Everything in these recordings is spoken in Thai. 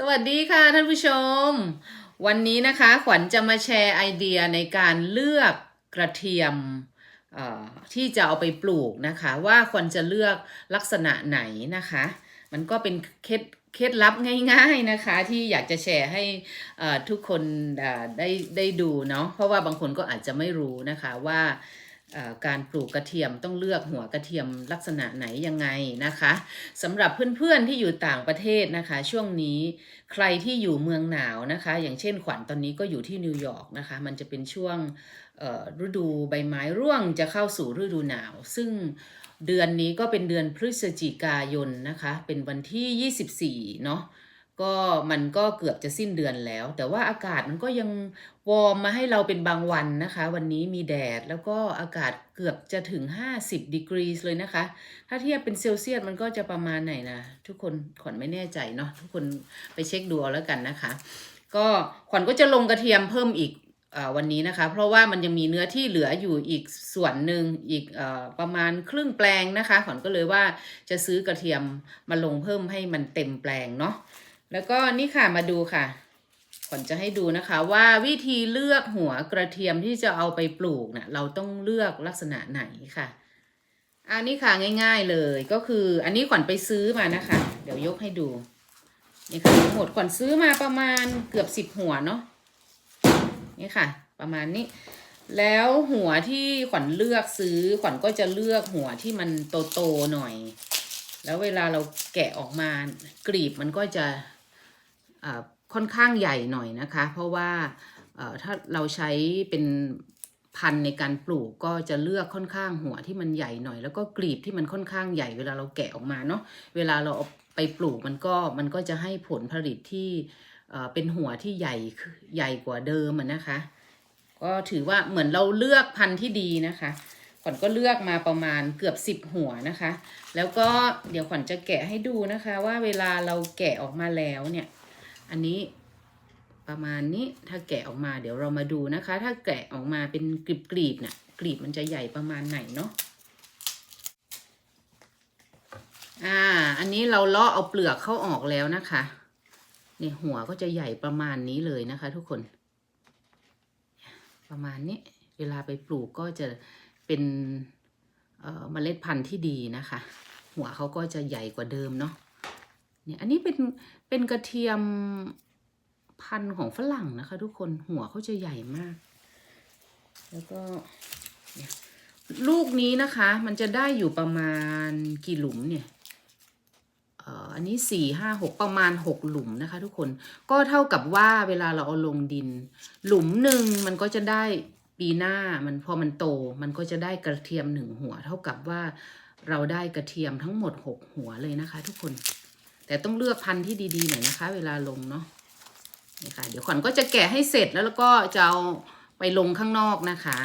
สวัสดีค่ะท่านผู้ชม วันนี้นะคะขวัญจะมาแชร์ไอเดียในการเลือกกระเทียมที่จะเอาไปปลูกนะคะ ว่าควรจะเลือกลักษณะไหนนะคะ มันก็เป็นเคล็ดเคล็ดลับง่ายๆนะคะที่อยากจะแชร์ให้ทุกคนได้ได้ดูเนาะเพราะว่าบางคนก็อาจจะไม่รู้นะคะว่า การปลูกกระเทียมต้องเลือกหัวกระเทียมลักษณะไหนยังไงนะคะสำหรับเพื่อนๆที่อยู่ต่างประเทศนะคะ ช่วงนี้ใครที่อยู่เมืองหนาวนะคะ อย่างเช่นขวัญตอนนี้ก็อยู่ที่นิวยอร์กนะคะ มันจะเป็นช่วงฤดูใบไม้ร่วงจะเข้าสู่ฤดูหนาว ซึ่งเดือนนี้ก็เป็นเดือนพฤศจิกายนนะคะ เป็นวันที่ 24 เนาะ ก็มันก็เกือบจะสิ้นเดือนแล้ว แต่ว่าอากาศมันก็ยังวอร์มมาให้เราเป็นบางวันนะคะ วันนี้มีแดดแล้วก็อากาศเกือบจะถึง 50ดีกรีเลยนะคะ ถ้าเทียบเป็นเซลเซียสมันก็จะประมาณไหนนะทุกคนขวัญไม่แน่ใจเนาะทุกคนไปเช็คดูเอาแล้วกันนะคะ ก็ขวัญก็จะลงกระเทียมเพิ่มอีกอวันนี้นะคะ เพราะว่ามันยังมีเนื้อที่เหลืออยู่อีกส่วนหนึ่งอีกอประมาณครึ่งแปลงนะคะขวัญก็เลยว่าจะซื้อกระเทียมมาลงเพิ่มให้มันเต็มแปลงเนาะ แล้วก็นี่ค่ะมาดูค่ะขวัญจะให้ดูนะคะว่าวิธีเลือกหัวกระเทียมที่จะเอาไปปลูกเนะ่ะเราต้องเลือกลักษณะไหนค่ะ อันนี้ค่ะง่าย ๆเลยก็คือ อันนี้ขวัญไปซื้อมานะคะ เดี๋ยวยกให้ดูนี่ค่ะทั้งหมดขวัญซื้อมาประมาณเกือบสิบหัวเนาะนี่ค่ะ ประมาณนี้ แล้วหัวที่ขวัญเลือกซื้อ ขวัญก็จะเลือกหัวที่มันโตๆหน่อย แล้วเวลาเราแกะออกมากรีบมันก็จะ ค่อนข้างใหญ่หน่อยนะคะ เพราะว่าถ้าเราใช้เป็นพันธุ์ในการปลูกก็จะเลือกค่อนข้างหัวที่มันใหญ่หน่อย แล้วก็กรีบที่มันค่อนข้างใหญ่เวลาเราแกะออกมาเนาะเวลาเราเอาไปปลูกมันก็มันก็จะให้ผลผลิตที่เป็นหัวที่ใหญ่ใหญ่กว่าเดิมนะคะ ก็ถือว่าเหมือนเราเลือกพันธุ์ที่ดีนะคะขวัญก็เลือกมาประมาณเกือบสิบหัวนะคะ แล้วก็เดี๋ยวขวัญจะแกะให้ดูนะคะ ว่าเวลาเราแกะออกมาแล้วเนี่ย อันนี้ประมาณนี้ถ้าแกะออกมาเดี๋ยวเรามาดูนะคะ ถ้าแกะออกมาเป็นกรีบๆน่ะกรีบมันจะใหญ่ประมาณไหนเนาะอ่า อันนี้เราเลาะเอาเปลือกเข้าออกแล้วนะคะเนี่ยหัวก็จะใหญ่ประมาณนี้เลยนะคะ ทุกคน ประมาณนี้ เวลาไปปลูกก็จะเป็นเเมล็ดพันธุ์ที่ดีนะคะ หัวเขาก็จะใหญ่กว่าเดิมเนาะ เนี่ยอันนี้เป็นเป็นกระเทียมพันธุ์ของฝรั่งนะคะ ทุกคนหัวเขาจะใหญ่มาก แล้วก็ลูกนี้นะคะ มันจะได้อยู่ประมาณกี่หลุมเนี่ยอันนี้สี่ห้าหกประมาณหกหลุมนะคะ ทุกคนก็เท่ากับว่าเวลาเราเอาลงดิน หลุมหนึ่งมันก็จะได้ปีหน้ามันพอมันโต มันก็จะได้กระเทียมหนึ่งหัว เท่ากับว่าเราได้กระเทียมทั้งหมดหกหัวเลยนะคะ ทุกคน แต่ต้องเลือกพันธุ์ที่ดีๆหน่อยนะคะ เวลาลงเนาะนี่ค่ะ เดี๋ยวขวัญก็จะแกะให้เสร็จแล้วแล้วก็จะเอาไปลงข้างนอกนะคะ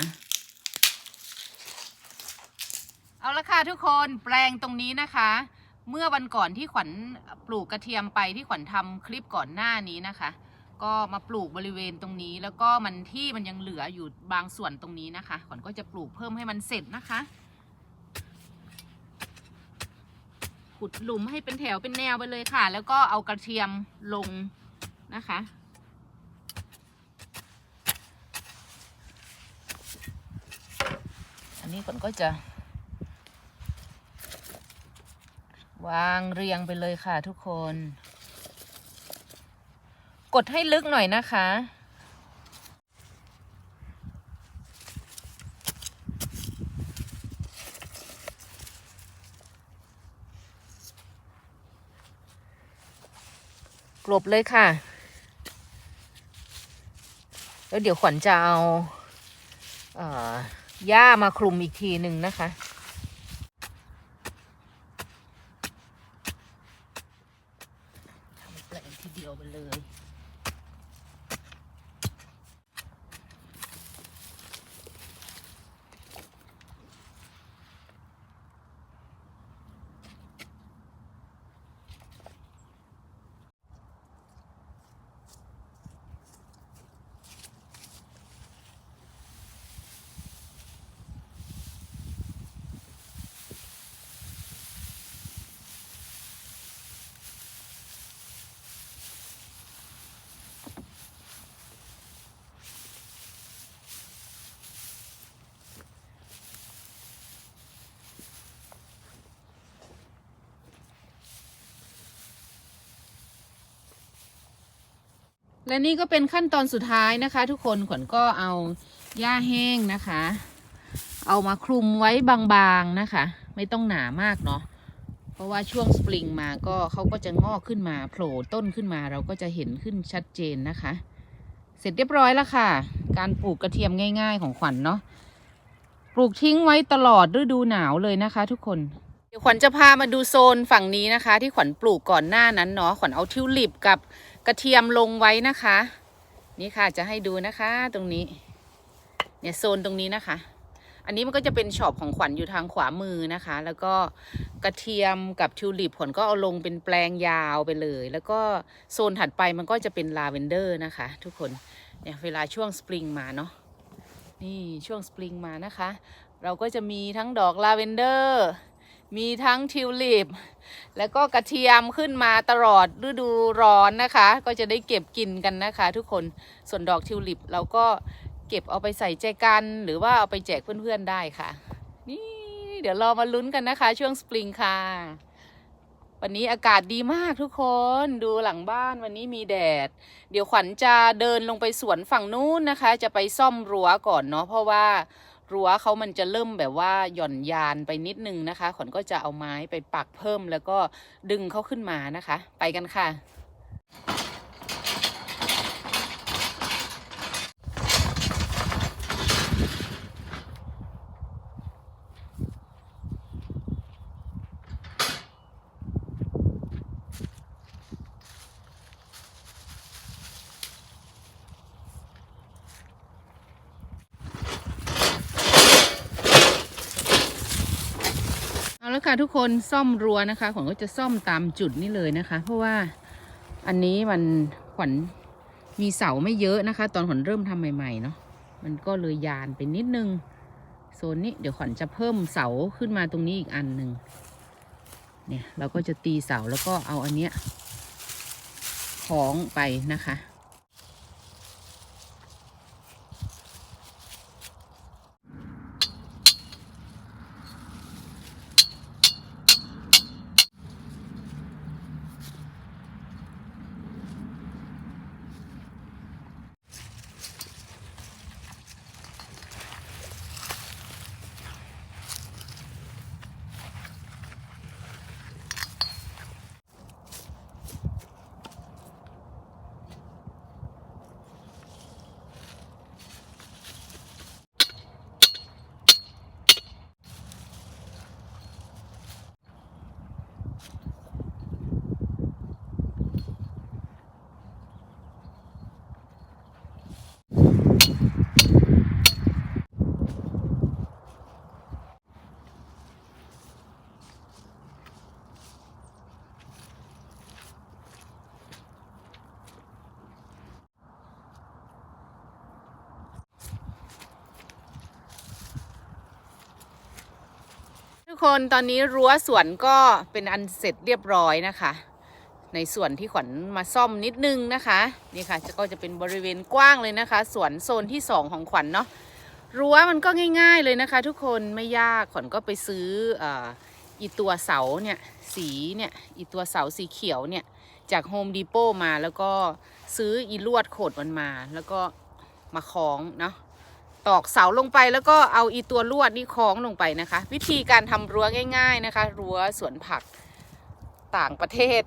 เอาละค่ะทุกคนแปลงตรงนี้นะคะ เมื่อวันก่อนที่ขวัญปลูกกระเทียมไปที่ขวัญทำคลิปก่อนหน้านี้นะคะ ก็มาปลูกบริเวณตรงนี้ แล้วก็มันที่มันยังเหลืออยู่บางส่วนตรงนี้นะคะ ขวัญก็จะปลูกเพิ่มให้มันเสร็จนะคะ ขุดหลุมให้เป็นแถวเป็นแนวไปเลยค่ะ แล้วก็เอากระเทียมลงนะคะ อันนี้ขวัญก็จะ วางเรียงไปเลยค่ะทุกคน กดให้ลึกหน่อยนะคะ ลบเลยค่ะ แล้วเดี๋ยวขวัญจะเอาเอ่อหญ้ามาคลุมอีกทีหนึ่งนะคะ ทำแปลงทีเดียวไปเลย น และนี่ก็เป็นขั้นตอนสุดท้ายนะคะ ทุกคนขวัญก็เอาหญ้าแห้งนะคะ เอามาคลุมไว้บางๆนะคะ ไม่ต้องหนามากเนาะเพราะว่าช่วงสปริงมาก็เขาก็จะงอกขึ้นมาโผล่ต้นขึ้นมาเราก็จะเห็นขึ้นชัดเจนนะคะ เสร็จเรียบร้อยแล้วค่ะ การปลูกกระเทียมง่าย ๆ ของขวัญเนาะปลูกทิ้งไว้ตลอดฤดูหนาวเลยนะคะ ทุกคนเดี๋ยวขวัญจะพามาดูโซนฝั่งนี้นะคะ ที่ขวัญปลูกก่อนหน้านั้นเนาะขวัญเอาทิวลิปกับ กระเทียมลงไว้นะคะ นี่ค่ะจะให้ดูนะคะตรงนี้ เนี่ยโซนตรงนี้นะคะ อันนี้มันก็จะเป็นช็อปของขวัญอยู่ทางขวามือนะคะ แล้วก็กระเทียมกับทิวลิปขวัญก็เอาลงเป็นแปลงยาวไปเลย แล้วก็โซนถัดไปมันก็จะเป็นลาเวนเดอร์นะคะ ทุกคนเนี่ยเวลาช่วงสปริงมาเนาะนี่ช่วงสปริงมานะคะ เราก็จะมีทั้งดอกลาเวนเดอร์ มีทั้งทิวลิป แล้วก็กระเทียมขึ้นมาตลอดฤดูร้อนนะคะ ก็จะได้เก็บกินกันนะคะ ทุกคนส่วนดอกทิวลิปเราก็เก็บเอาไปใส่แจกัน หรือว่าเอาไปแจกเพื่อนๆได้ค่ะ นี่เดี๋ยวรอมาลุ้นกันนะคะ ช่วงสปริงค่ะ วันนี้อากาศดีมากทุกคนดูหลังบ้านวันนี้มีแดด เดี๋ยวขวัญจะเดินลงไปสวนฝั่งนู้นนะคะ จะไปซ่อมรั้วก่อนเนาะเพราะว่า รั้วเขามันจะเริ่มแบบว่าหย่อนยานไปนิดนึงนะคะขวัญก็จะเอาไม้ไปปักเพิ่มแล้วก็ดึงเขาขึ้นมานะคะ ไปกันค่ะ ค่ะทุกคนซ่อมรั้วนะคะขวัญก็จะซ่อมตามจุดนี้เลยนะคะ เพราะว่าอันนี้มันขวัญมีเสาไม่เยอะนะคะ ตอนขวัญเริ่มทำใหม่ๆเนาะมันก็เลยยานไปนิดนึงโซนนี้เดี๋ยวขวัญจะเพิ่มเสาขึ้นมาตรงนี้อีกอันหนึ่งเนี่ยเราก็จะตีเสาแล้วก็เอาอันเนี้ยคล้องไปนะคะ ทุกคนตอนนี้รั้วสวนก็เป็นอันเสร็จเรียบร้อยนะคะ ในส่วนที่ขวัญมาซ่อมนิดนึงนะคะนี่ค่ะก็จะเป็นบริเวณกว้างเลยนะคะ สวนโซนที่สองของขวัญเนาะรั้วมันก็ง่าย ๆเลยนะคะ ทุกคนไม่ยากขวัญก็ไปซื้ออออีตัวเสาเนี่ยสีเนี่ยอีตัวเสาสีเขียวเนี่ยจากโฮมดีโปมาแล้วก็ซื้ออีลวดโขดมันมา แล้วก็มาคล้องเนาะ ตอกเสาลงไปแล้วก็เอาอีตัวลวดนี่คล้องลงไปนะคะ วิธีการทำรั้วง่าย ๆนะคะ รั้วสวนผักต่างประเทศ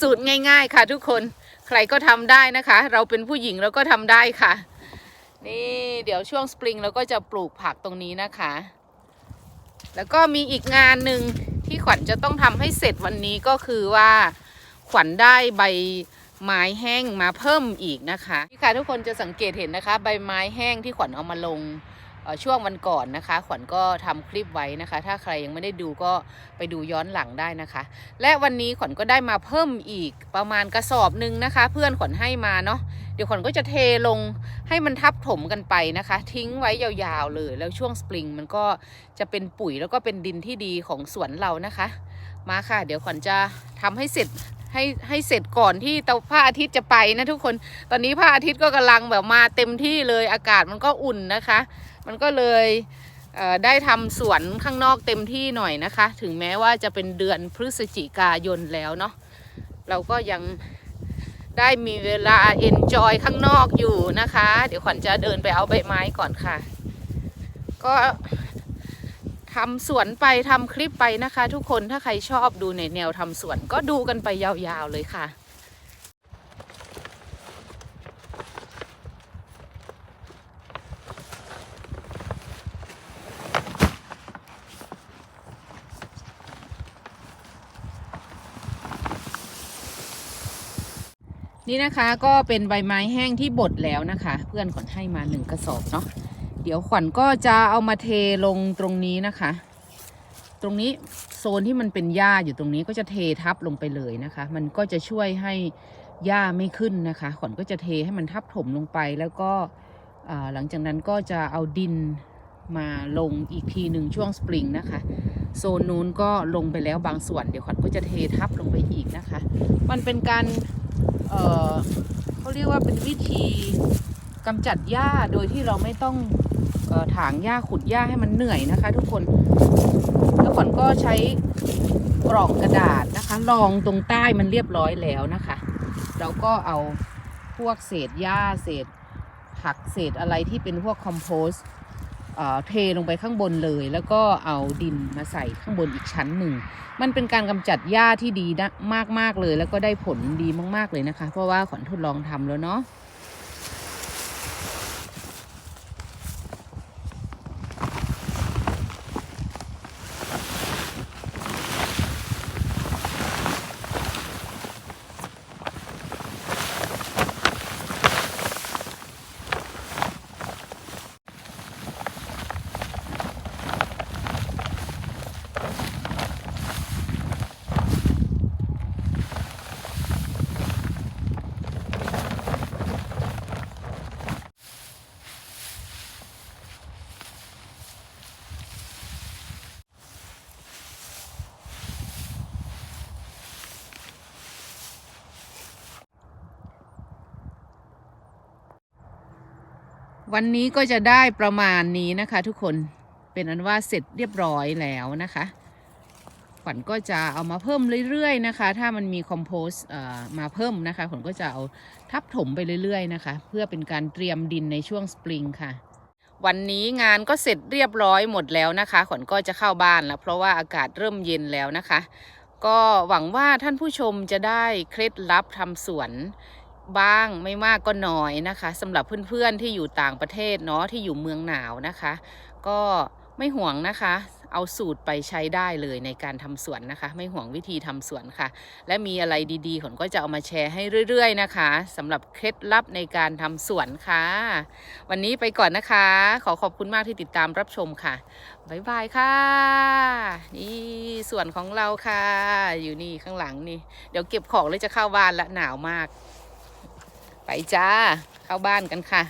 สูตรง่าย ๆ ค่ะทุกคนใครก็ทำได้นะคะ เราเป็นผู้หญิงเราก็ทำได้ค่ะ นี่เดี๋ยวช่วงสปริงเราก็จะปลูกผักตรงนี้นะคะ แล้วก็มีอีกงานหนึ่งที่ขวัญจะต้องทำให้เสร็จวันนี้ก็คือว่าขวัญได้ใบ ไม้แห้งมาเพิ่มอีกนะคะนี่ค่ะทุกคนจะสังเกตเห็นนะคะ ใบไม้แห้งที่ขวัญเอามาลงช่วงวันก่อนนะคะ ขวัญก็ทำคลิปไว้นะคะ ถ้าใครยังไม่ได้ดูก็ไปดูย้อนหลังได้นะคะ และวันนี้ขวัญก็ได้มาเพิ่มอีกประมาณกระสอบหนึ่งนะคะ เพื่อนขวัญให้มาเนาะเดี๋ยวขวัญก็จะเทลงให้มันทับถมกันไปนะคะ ทิ้งไว้ยาวๆเลยแล้วช่วงสปริงมันก็จะเป็นปุ๋ยแล้วก็เป็นดินที่ดีของสวนเรานะคะ มาค่ะ เดี๋ยวขวัญจะทำให้เสร็จ ให้ให้เสร็จก่อนที่ตะพระอาทิตย์จะไปนะทุกคน ตอนนี้พระอาทิตย์ก็กำลังแบบมาเต็มที่เลยอากาศมันก็อุ่นนะคะ มันก็เลยเได้ทำสวนข้างนอกเต็มที่หน่อยนะคะ ถึงแม้ว่าจะเป็นเดือนพฤศจิกายนแล้วเนาะเราก็ยังได้มีเวลา enjoy ข้างนอกอยู่นะคะ เดี๋ยวขวัญจะเดินไปเอาใบไม้ก่อนค่ะ ก็ ทำสวนไปทำคลิปไปนะคะ ทุกคนถ้าใครชอบดูในแนวทำสวน ก็ดูกันไปยาวๆเลยค่ะนี่นะคะก็เป็นใบไม้แห้งที่บดแล้วนะคะ เพื่อนขวัญให้มาหนึ่งกระสอบเนาะ เดี๋ยวขวัญก็จะเอามาเทลงตรงนี้นะคะ ตรงนี้โซนที่มันเป็นหญ้าอยู่ตรงนี้ก็จะเททับลงไปเลยนะคะ มันก็จะช่วยให้หญ้าไม่ขึ้นนะคะ ขวัญก็จะเทให้มันทับถมลงไปแล้วก็หลังจากนั้นก็จะเอาดินมาลงอีกทีหนึ่งช่วงสปริงนะคะ โซนนู้นก็ลงไปแล้วบางส่วนเดี๋ยวขวัญก็จะเททับลงไปอีกนะคะ มันเป็นการเเขาเรียกว่าเป็นวิธีกำจัดหญ้าโดยที่เราไม่ต้อง ถางหญ้าขุดหญ้าให้มันเหนื่อยนะคะ ทุกคนแล้วขวัญก็ใช้กล่องกระดาษนะคะรองตรงใต้มันเรียบร้อยแล้วนะคะเราก็เอาพวกเศษหญ้าเศษผักเศษอะไรที่เป็นพวกคอมโพสเทลงไปข้างบนเลย แล้วก็เอาดินมาใส่ข้างบนอีกชั้นหนึ่ง มันเป็นการกำจัดหญ้าที่ดีนะมากๆเลย แล้วก็ได้ผลดีมาก ๆเลยนะคะ เพราะว่าขวัญทดลองทำแล้วเนาะ วันนี้ก็จะได้ประมาณนี้นะคะ ทุกคนเป็นอันว่าเสร็จเรียบร้อยแล้วนะคะขวัญก็จะเอามาเพิ่มเรื่อยๆนะคะ ถ้ามันมีคอมโพสต์มาเพิ่มนะคะขวัญก็จะเอาทับถมไปเรื่อยๆนะคะ เพื่อเป็นการเตรียมดินในช่วงสปริงค่ะ วันนี้งานก็เสร็จเรียบร้อยหมดแล้วนะคะขวัญก็จะเข้าบ้านแล้ว เพราะว่าอากาศเริ่มเย็นแล้วนะคะ ก็หวังว่าท่านผู้ชมจะได้เคล็ดลับทำสวน บ้างไม่มากก็น้อยนะคะสำหรับเพื่อนๆที่อยู่ต่างประเทศเนาะที่อยู่เมืองหนาวนะคะ ก็ไม่ห่วงนะคะ เอาสูตรไปใช้ได้เลยในการทำสวนนะคะ ไม่ห่วงวิธีทำสวนค่ะ และมีอะไรดีๆผมก็จะเอามาแชร์ให้เรื่อย ๆ นะคะสำหรับเคล็ดลับในการทำสวนค่ะ วันนี้ไปก่อนนะคะ ขอขอบคุณมากที่ติดตามรับชมค่ะบ๊ายบายค่ะ นี่สวนของเราค่ะ อยู่นี่ข้างหลังนี่ เดี๋ยวเก็บของเลยจะเข้าบ้านละหนาวมาก ไปจ้า เข้าบ้านกันค่ะ